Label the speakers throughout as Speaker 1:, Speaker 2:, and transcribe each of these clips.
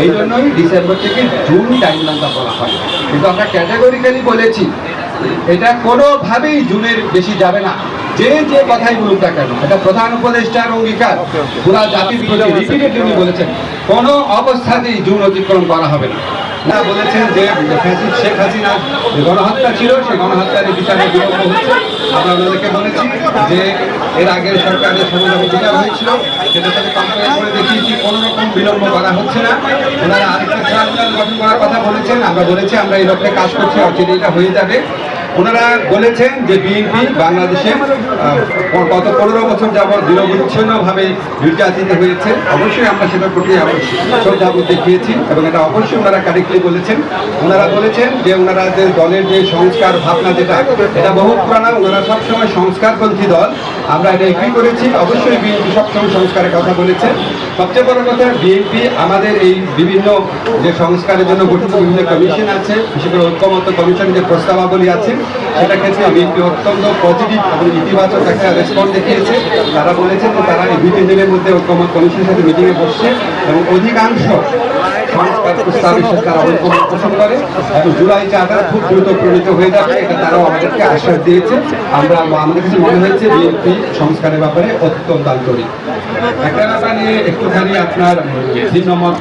Speaker 1: এই জন্যই ডিসেম্বর থেকে জুন টাইম লম্বা বলা হয়। কিন্তু আমরা ক্যাটাগরিক্যালি বলেছি এটা কোনোভাবেই জুনের বেশি যাবে না। যে যে কথাই বলুক না কেন এটা প্রধান উপদেষ্টার অঙ্গীকার। পুরা জাতির উনি বলেছেন কোনো অবস্থাতেই জুন অতিক্রম করা হবে না। না বলেছেন যে শেখ হাসিনার যে গণহত্যা ছিল, সেই গণহত্যার বিচারে বিলম্ব হচ্ছে। আমরা ওনাদেরকে বলেছি যে এর আগের সরকারের সময় যখন বিচার হয়েছিল, সেটার সাথে কম্পেয়ার করে দেখিয়েছি, কোনো রকম বিলম্ব করা হচ্ছে না। ওনারা আরেকটা সরকার গঠন করার কথা বলেছেন, আমরা বলেছি আমরা এই লক্ষ্যে কাজ করছি অচিরে এটা হয়ে যাবে। ওনারা বলেছেন যে বিএনপি বাংলাদেশে গত পনেরো বছর যাবৎ দৃঢ়বিচ্ছিন্নভাবে নির্যাতিত হয়েছে। অবশ্যই আমরা সেটার প্রতি শ্রদ্ধাবোধ দেখিয়েছি এবং এটা অবশ্যই ওনারা কারেক্টলি বলেছেন। ওনারা বলেছেন যে ওনারা যে দলের যে সংস্কার ভাবনা যেটা, এটা বহু পুরানা, ওনারা সবসময় সংস্কারপন্থী দল। আমরা এটা এগ্রি করেছি। অবশ্যই বিএনপি সবসময় সংস্কারের কথা বলেছে। সবচেয়ে বড় কথা, বিএনপি আমাদের এই বিভিন্ন যে সংস্কারের জন্য গঠিত বিভিন্ন কমিশন আছে, বিশেষ করে ঐক্যমত্য কমিশন যে প্রস্তাবাবলী আছে সেটা ক্ষেত্রে আমি একটি অত্যন্ত পজিটিভ এবং ইতিবাচক একটা রেসপন্স দেখিয়েছে। তারা বলেছেন যে তারা এই দুই তিন দিনের মধ্যে ঐক্যমত কমিশনের সাথে মিটিংয়ে বসছে এবং অধিকাংশ তারা জুলাই খুব দ্রুত হয়ে তারাও আমাদেরকে আশ্বাস দিয়েছে। আমরা আমাদের কাছে মনে হয়েছে বিএনপি সংস্কারের ব্যাপারে অত্যন্ত আন্তরিক। একটুখানি আপনার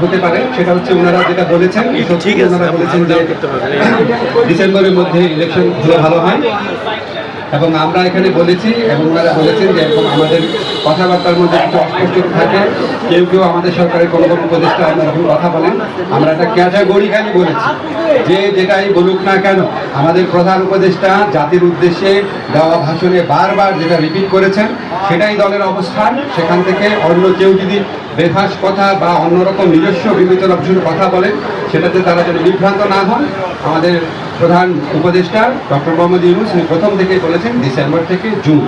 Speaker 1: হতে পারে। সেটা হচ্ছে ওনারা যেটা বলেছেন ঠিক ওনারা বলেছেন যে ডিসেম্বরের মধ্যে ইলেকশন হলে ভালো হয়। এবং আমরা এখানে বলেছি এবং ওনারা বলেছেন যে এরকম আমাদের কথাবার্তার মধ্যে কিছু অস্পষ্ট থাকে, কেউ কেউ আমাদের সরকারের কোনো কোনো উপদেষ্টা এরকম কথা বলেন। আমরা একটা ক্যাটাগরিক্যালি বলেছি যে যেটাই বলুক না কেন, আমাদের প্রধান উপদেষ্টা জাতির উদ্দেশ্যে দেওয়া ভাষণে বারবার যেটা রিপিট করেছেন, সেটাই দলের অবস্থান। সেখান থেকে অন্য কেউ যদি বেফাস কথা বা অন্যরকম নিজস্ব বিবেচনা কথা বলেন, সেটাতে তারা যেন বিভ্রান্ত না হন। আমাদের প্রধান উপদেষ্টা ডক্টর মোহাম্মদ ইউনুস, উনি প্রথম থেকেই বলেছেন ডিসেম্বর থেকে জুন।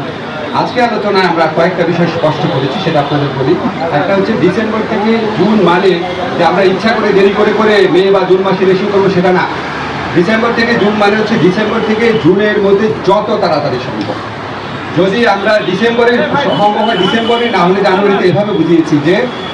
Speaker 1: আজকে আলোচনায় আমরা কয়েকটা বিষয় স্পষ্ট করেছি, সেটা আপনাদের বলি। একটা হচ্ছে ডিসেম্বর থেকে জুন মানে যে আমরা ইচ্ছা করে দেরি করে করে মে বা জুন মাসে রেশু করব সেটা না। ডিসেম্বর থেকে জুন মানে হচ্ছে ডিসেম্বর থেকে জুনের মধ্যে যত তাড়াতাড়ি সম্ভব। যদি আমরা ডিসেম্বরে সম্ভব হয় ডিসেম্বরে না হলে জানুয়ারিতে এভাবে বুঝিয়েছি যে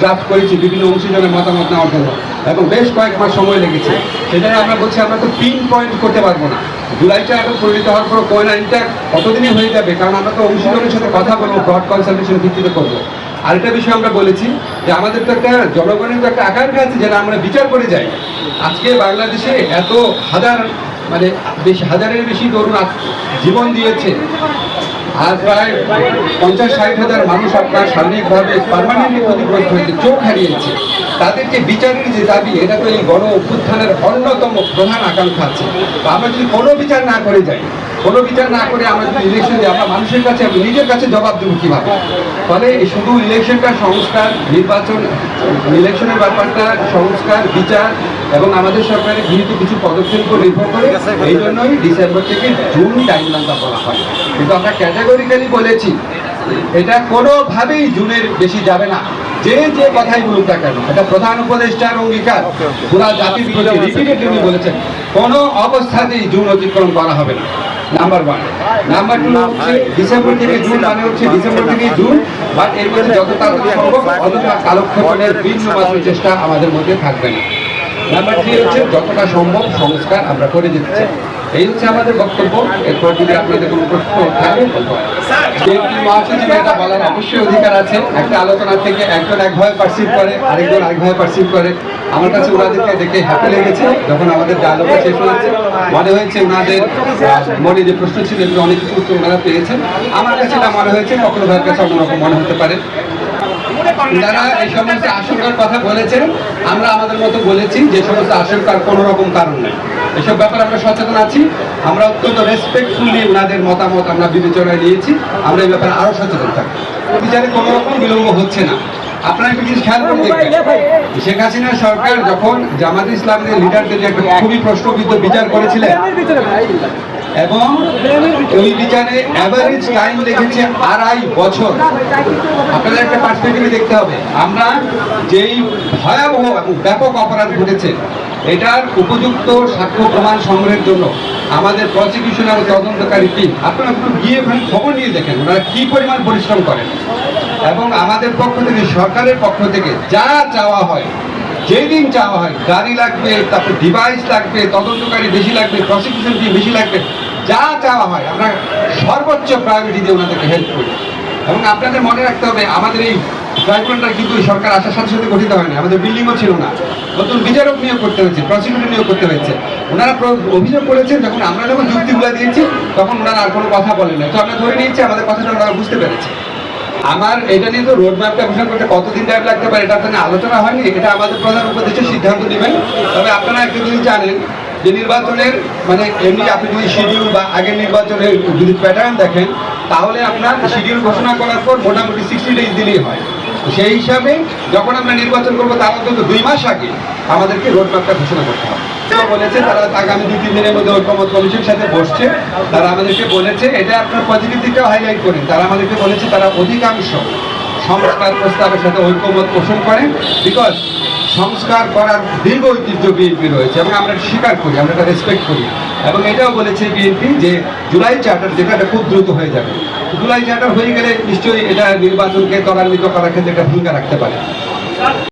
Speaker 1: ড্রাফট করেছি, বিভিন্ন অংশীজনের মতামত নেওয়ার জন্য। এবং বেশ কয়েক মাস সময় লেগেছে। সেটাই আমরা বলছি, আমরা তো পিন পয়েন্ট করতে পারব না। জুলাইটা এখন পরিণত হওয়ার পর কোয়েন আইনটা কতদিনই হয়ে যাবে? কারণ আমরা তো অংশীজনের সাথে কথা বলব ব্রড কনসালটেশন ভিত্তিতে করব। আরেকটা বিষয় আমরা বলেছি যে, আমাদের তো একটা জনগণের তো একটা আকাঙ্ক্ষা আছে যেটা আমরা বিচার করে যাই। আজকে বাংলাদেশে এত হাজার মানে বেশি হাজারের বেশি তরুণ জীবন দিয়েছে। আর প্রায় পঞ্চাশ, ষাট হাজার মানুষ আপনার শারীরিকভাবে পারমানেন্টলি ক্ষতিগ্রস্ত হয়েছে, চোখ হারিয়েছে। তাদেরকে বিচারের যে দাবি, এটা তো এই গণ অভ্যুত্থানের অন্যতম প্রধান আকাঙ্ক্ষা আছে। আমরা যদি কোনো বিচার না করে যাই কোনো বিচার না করে আমরা ইলেকশন আমরা মানুষের কাছে, আমরা নিজের কাছে জবাব দেবো কীভাবে? ফলে শুধু ইলেকশনটা সংস্কার, নির্বাচন ইলেকশনের ব্যাপারটা সংস্কার, বিচার এবং আমাদের সরকারের গৃহীত কিছু পদক্ষেপ নির্ভর করে, এই জন্যই ডিসেম্বর থেকে জুন টাইম লম্বা বলা হয়। কিন্তু আমরা ক্যাটাগরিক্যালি বলেছি, এটা কোনোভাবেই জুনের বেশি যাবে না। যে যে কথাই বলুক না কেন, এটা প্রধান উপদেষ্টার অঙ্গীকার। পুরা জাতির বলেছেন, কোনো অবস্থাতেই জুন অতিক্রম করা হবে না। নাম্বার ওয়ান নাম্বার টু হচ্ছে ডিসেম্বর থেকে জুন মানে হচ্ছে ডিসেম্বর থেকে জুন বা এর মধ্যে যত তাড়াতাড়ি সম্ভব অতটা কালক্ষেপণের বিভিন্ন মাত্র চেষ্টা আমাদের মধ্যে থাকবে না। নাম্বার থ্রি হচ্ছে যতটা সম্ভব সংস্কার আমরা করে দিতে চাই। এই হচ্ছে আমাদের বক্তব্য। এরপর যদি আপনাদের কোনো প্রশ্ন থাকে বলার অবশ্যই অধিকার আছে। একটা থেকে একজন একভাবে পারসিভ করে, আরেকজন পারসিভ করে। আমার কাছে ওনাদেরকে দেখে হ্যাপি লেগেছে। যখন আমাদের শেষ হয়েছে, মনে হয়েছে ওনাদের যে প্রশ্ন ছিল অনেক আমার কাছে এটা মনে হয়েছে কাছে অন্যরকম মনে হতে পারে। যারা এই সমস্ত আশঙ্কার কথা বলেছেন, আমরা আমাদের মতো বলেছি যে সমস্ত আশঙ্কার কোনো রকম কারণ নেই। এসব ব্যাপারে আমরা সচেতন আছি। আমরা অত্যন্ত রেসপেক্টফুলি ওনাদের মতামত আমরা বিবেচনায় নিয়েছি। আমরা এই ব্যাপারে আরও সচেতন থাকি বিচারে কোনো রকম বিলম্ব হচ্ছে না। আপনারা একটা জিনিস খেয়াল করে শেখ হাসিনা সরকার যখন জামাত ইসলামের লিডারদের যে একটা খুবই প্রশ্নবিদ্ধ বিচার করেছিলেন, এবং ওই বিচারে অ্যাভারেজ টাইম লেগেছে আড়াই বছর। আপনাদের একটা পার্সপেক্টিভে দেখতে হবে। আমরা যেই ভয়াবহ এবং ব্যাপক অপরাধ ঘটেছে এটার উপযুক্ত সাক্ষ্য প্রমাণ সংগ্রহের জন্য আমাদের প্রসিকিউশন এবং তদন্তকারী টিম আপনারা একটু গিয়ে ওখানে খবর নিয়ে দেখেন, ওনারা কি পরিমাণ পরিশ্রম করেন। এবং আমাদের পক্ষ থেকে, সরকারের পক্ষ থেকে যা চাওয়া হয়, যেদিন চাওয়া হয়, গাড়ি লাগবে, তারপর ডিভাইস লাগবে, তদন্তকারী বেশি লাগবে প্রসিকিউশন টিম বেশি লাগবে, যা চাওয়া হয়, আমরা সর্বোচ্চ প্রায়োরিটি দিয়ে ওনাদেরকে হেল্প করি। এবং আপনাদের মনে রাখতে হবে, আমাদের এই ট্রাইব্যুনালটা কিন্তু সরকার আসার সাথে সাথে গঠিত হয় না আমাদের বিল্ডিংও ছিল না। নতুন বিচারক নিয়োগ করতে হয়েছে প্রসিকিউটর নিয়োগ করতে হয়েছে। ওনারা অভিযোগ করেছেন, যখন আমরা যখন যুক্তিগুলো দিয়েছি, তখন ওনারা আর কোনো কথা বলেন না তো আমরা ধরে নিয়েছি, আমাদের কথাটা ওনারা বুঝতে পেরেছে। আমার এটা নিয়ে তো রোড ম্যাপটা ঘোষণা করতে কতদিন টাইম লাগতে পারে, এটা তো আলোচনা হয়নি। এটা আমাদের প্রধান উপদেষ্টা সিদ্ধান্ত নেবেন। তবে আপনারা একটা যদি জানেন যে নির্বাচনের মানে এমনি আপনি যদি শিডিউল বা আগের নির্বাচনের যদি প্যাটার্ন দেখেন, তাহলে আপনার শিডিউল ঘোষণা করার পর মোটামুটি সিক্সটি ডেজ দিলেই হয়। সেই হিসাবে যখন আমরা নির্বাচন করব, তার অন্তত দুই মাস আগে আমাদেরকে রোডম্যাপটা ঘোষণা করতে হবে। বলেছে, তারা আগামী দুই, তিন দিনের মধ্যে ঐক্যমত কমিশনের সাথে বসছে। তারা আমাদেরকে বলেছে, এটা আপনার পজিটিভ দিকটাও হাইলাইট করেন। তারা আমাদেরকে বলেছে, তারা অধিকাংশ সংস্কার প্রস্তাবের সাথে ঐক্যমত পোষণ করেন বিকজ সংস্কার করার দীর্ঘ ঐতিহ্য বিএনপি রয়েছে, এবং আমরা স্বীকার করি, আমরা এটা রেসপেক্ট করি। এবং এটাও বলেছে বিএনপি যে জুলাই চার্টার যেটা, এটা খুব দ্রুত হয়ে যাবে। জুলাই চার্টার হয়ে গেলে নিশ্চয়ই এটা নির্বাচনকে ত্বরান্বিত করার ক্ষেত্রে একটা ভূমিকা রাখতে পারে।